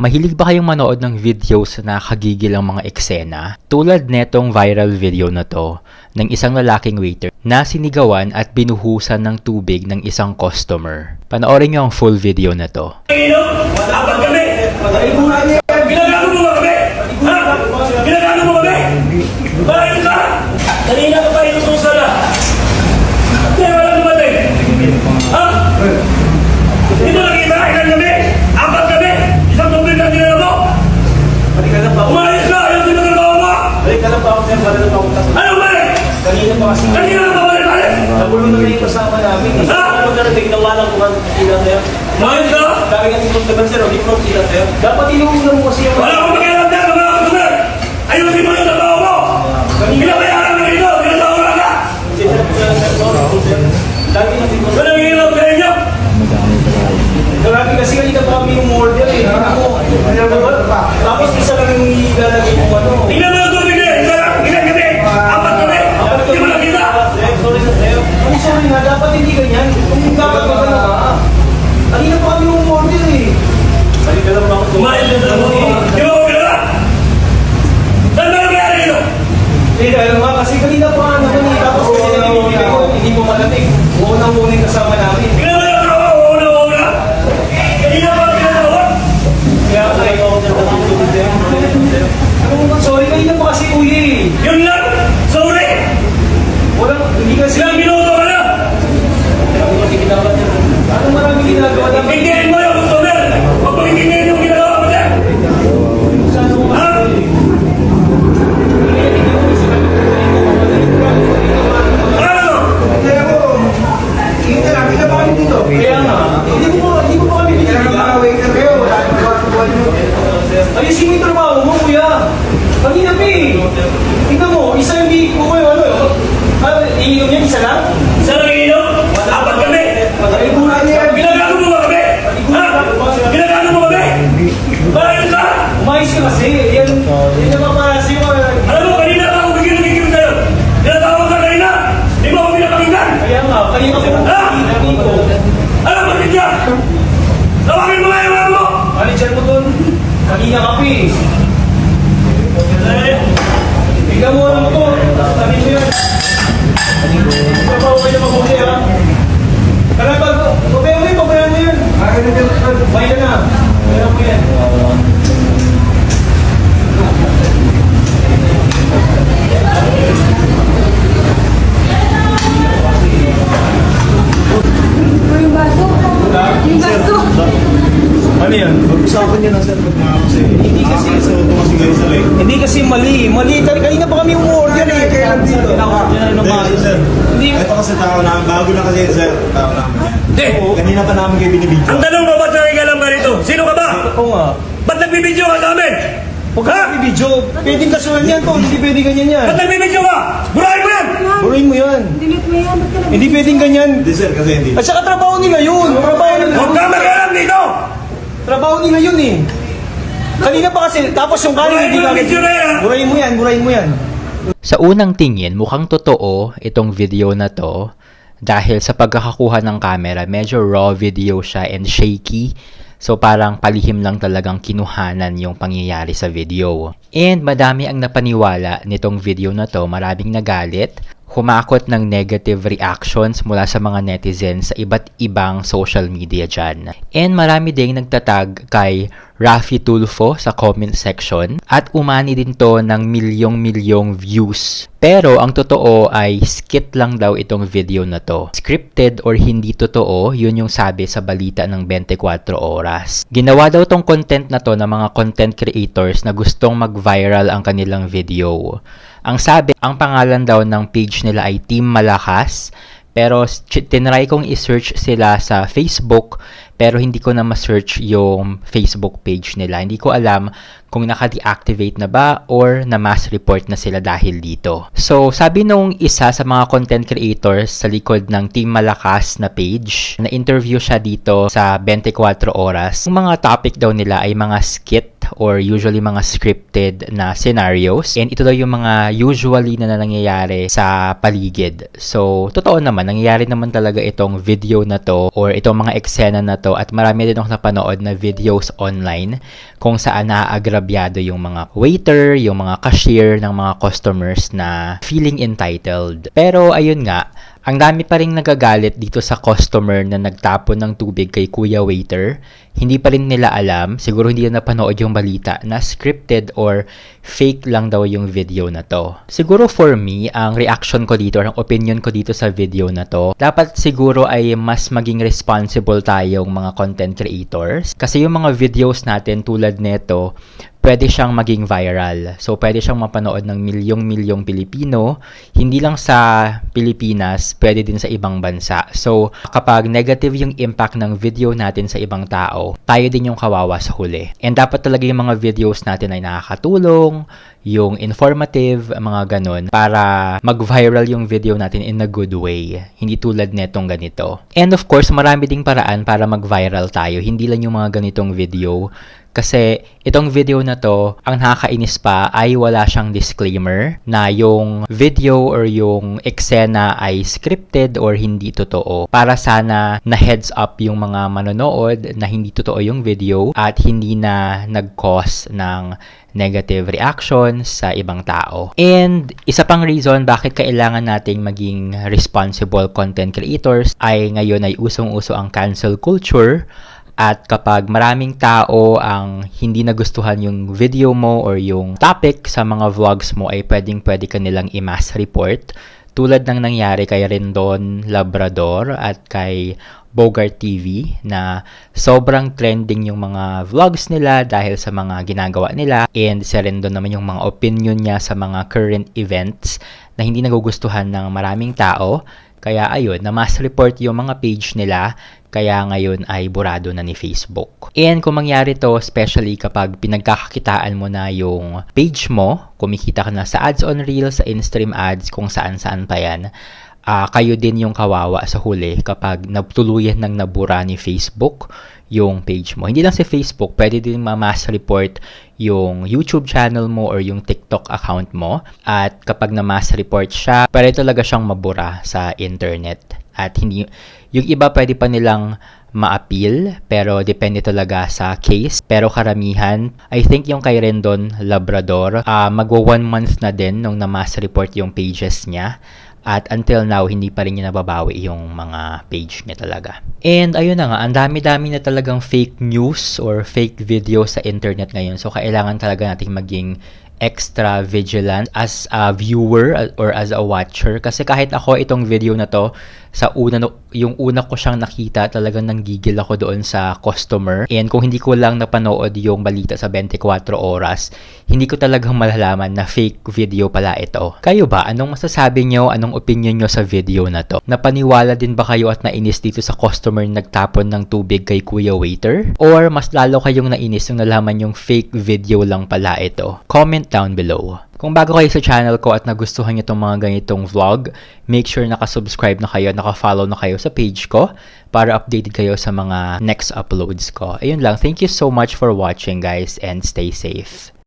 Mahilig ba kayong manood ng videos na nakagigil ang mga eksena? Tulad netong viral video na to ng isang lalaking waiter na sinigawan at binuhusan ng tubig ng isang customer. Panoorin niyo ang full video na to. Apat kami! Ginagano mo ba kami? Ha? Ginagano mo kami? Bakit ka? Kanina ka pa inutusan na. Kaya wala dumating. Ha? Hindi mo nakita? Ilan kami? Apat kami? Isang tubig lang ginagawa mo? Umayos ka! Ayaw sinatrabaho mo! Balik ka lang ba ako sir? Balik lang ako kasi. Ano ba eh? Kanina pa kasi. Kanina ka ba balik? Nabulong na yung kasama namin. eh. Ha? Ano sir, hindi ginawa lang kung ano sila sir. Umayos ka? Dami kasi customer sir, hindi ko sila sir. Dapat inuuna mo kasi yung... Wala akong pakialam dyan sa mga customer! Ayusin mo yung trabaho mo! Pinabayaran mo ito! Pinatawag ka! Dami kasi customer. Walang hirap sa inyo! Grabe kasi kanina pa kami yung order eh. Ano? Tapos isa lang yung ilalagay yung ano. Tingnan mo yung tubig niya! Isa lang! Ilan kami? Apat kami! Hindi mo nakita! Sir, sorry na sir. Ang sorry na, dapat hindi ganyan. Kung dapat magano ka. Kanina pa kami yung order eh. Balik ka Kanina pa eh. Tingnan mo, isa yung di ko kayo, ano, ano, iinom yan, isa lang? Isa lang inom? Apat kami! Buhay niya. Ginagano mo ba kami? Ha? Ginagano mo kami? Bakit ka? Umayos ka kasi. Yan, yan naman para sa'yo. Alam mo, kanina pa ako gigil-gigil sa'yo. Tinatawag ka kanina. Di mo ako pinapakinggan. Kaya nga, kanina ko Ha? Alam mo, Sidya! Tawagin mo nga yung ano mo! Manager mo doon. Kanina ka pa eh. Eh, yan? Pag-usapan niyo na sir pag mga kasi Hindi kasi- nakakasundo kasi kayo sir eh. Hindi kasi mali. Mali. Kani- Kanina pa kami umorder eh. Kaya lang dito. Hindi kasi sir. Hindi. Ito kasi tao na, bago na kasi sir, tao yan. Hindi! Kanina pa namin kayo binibidyo. Ang tanong mo, ba't nakikialam ka rito? Sino ka ba? Oo nga. Ba't nagbibideo ka sa amin? Huwag ka video. Pwedeng kasuhan yan to. Hindi pwedeng ganyan yan. Ba't nagbibideo ka? Burahin mo yan! Buruin mo yan. Delete mo yan. Hindi pwedeng ganyan. Hindi sir, kasi hindi. At saka trabaho nila yun. Trabaho nila. Huwag ka! Trabaho nila yun eh. Kanina pa kasi, tapos yung kanin hindi kagad. Burahin mo yan, burahin mo yan. Sa unang tingin, mukhang totoo itong video na to dahil sa pagkakakuha ng camera, medyo raw video siya and shaky. So parang palihim lang talagang kinuhanan yung pangyayari sa video. And madami ang napaniwala nitong video na to, maraming nagalit, humakot ng negative reactions mula sa mga netizens sa iba't ibang social media dyan. And marami ding nagtatag kay Rafi Tulfo sa comment section at umani din to ng milyong-milyong views. Pero ang totoo ay skit lang daw itong video na to. Scripted or hindi totoo, yun yung sabi sa balita ng 24 oras. Ginawa daw tong content na to ng mga content creators na gustong mag-viral ang kanilang video. Ang sabi, ang pangalan daw ng page nila ay Team Malakas pero tinry kong i-search sila sa Facebook pero hindi ko na ma-search yung Facebook page nila. Hindi ko alam kung naka-deactivate na ba or na mass report na sila dahil dito. So, sabi nung isa sa mga content creators sa likod ng Team Malakas na page, na interview siya dito sa 24 oras. Yung mga topic daw nila ay mga skit or usually mga scripted na scenarios. And ito daw yung mga usually na nangyayari sa paligid. So, totoo naman, nangyayari naman talaga itong video na to or itong mga eksena na to at marami din akong napanood na videos online kung saan naaagrabyado yung mga waiter, yung mga cashier ng mga customers na feeling entitled. Pero ayun nga, ang dami pa rin nagagalit dito sa customer na nagtapon ng tubig kay Kuya Waiter. Hindi pa rin nila alam, siguro hindi na napanood yung balita na scripted or fake lang daw yung video na to. Siguro for me, ang reaction ko dito, ang opinion ko dito sa video na to, dapat siguro ay mas maging responsible tayong mga content creators. Kasi yung mga videos natin tulad neto, pwede siyang maging viral. So, pwede siyang mapanood ng milyong-milyong Pilipino. Hindi lang sa Pilipinas, pwede din sa ibang bansa. So, kapag negative yung impact ng video natin sa ibang tao, tayo din yung kawawa sa huli. And dapat talaga yung mga videos natin ay nakakatulong, yung informative, mga ganun, para mag-viral yung video natin in a good way. Hindi tulad netong ganito. And of course, marami ding paraan para mag-viral tayo. Hindi lang yung mga ganitong video. Kasi itong video na to, ang nakakainis pa ay wala siyang disclaimer na yung video or yung eksena ay scripted or hindi totoo. Para sana na heads up yung mga manonood na hindi totoo yung video at hindi na nag-cause ng negative reaction sa ibang tao. And isa pang reason bakit kailangan nating maging responsible content creators ay ngayon ay usong-uso ang cancel culture at kapag maraming tao ang hindi nagustuhan yung video mo or yung topic sa mga vlogs mo ay pwedeng pwede ka nilang i-mass report. Tulad ng nangyari kay Rendon Labrador at kay Bogart TV na sobrang trending yung mga vlogs nila dahil sa mga ginagawa nila. And si Rendon naman yung mga opinion niya sa mga current events na hindi nagugustuhan ng maraming tao kaya ayun, na mass report yung mga page nila kaya ngayon ay burado na ni Facebook. And kung mangyari to, especially kapag pinagkakakitaan mo na yung page mo, kumikita ka na sa ads on Reels, sa in-stream ads, kung saan-saan pa yan, ah, kayo din yung kawawa sa huli kapag nagtuluyan ng nabura ni Facebook yung page mo. Hindi lang sa Facebook, pwede din ma-mass report yung YouTube channel mo or yung TikTok account mo. At kapag na-mass report siya, pwede talaga siyang mabura sa internet. At hindi, yung iba pwede pa nilang ma-appeal, pero depende talaga sa case. Pero karamihan, I think yung kay Rendon Labrador, ah magwa one month na din nung na-mass report yung pages niya. At until now, hindi pa rin niya nababawi yung mga page niya talaga. And ayun na nga, ang dami-dami na talagang fake news or fake video sa internet ngayon. So, kailangan talaga nating maging extra vigilant as a viewer or as a watcher kasi kahit ako itong video na to sa una yung una ko siyang nakita talagang nanggigil ako doon sa customer. And kung hindi ko lang napanood yung balita sa 24 oras hindi ko talagang malalaman na fake video pala ito. Kayo ba anong masasabi nyo? Anong opinion nyo sa video na to? Napaniwala din ba kayo at nainis dito sa customer na nagtapon ng tubig kay kuya waiter? Or mas lalo kayong nainis nung nalaman yung fake video lang pala ito? Comment down below. Kung bago kayo sa channel ko at nagustuhan niyo itong mga ganitong vlog, make sure nakasubscribe na kayo, nakafollow na kayo sa page ko para updated kayo sa mga next uploads ko. Ayun lang, thank you so much for watching guys and stay safe.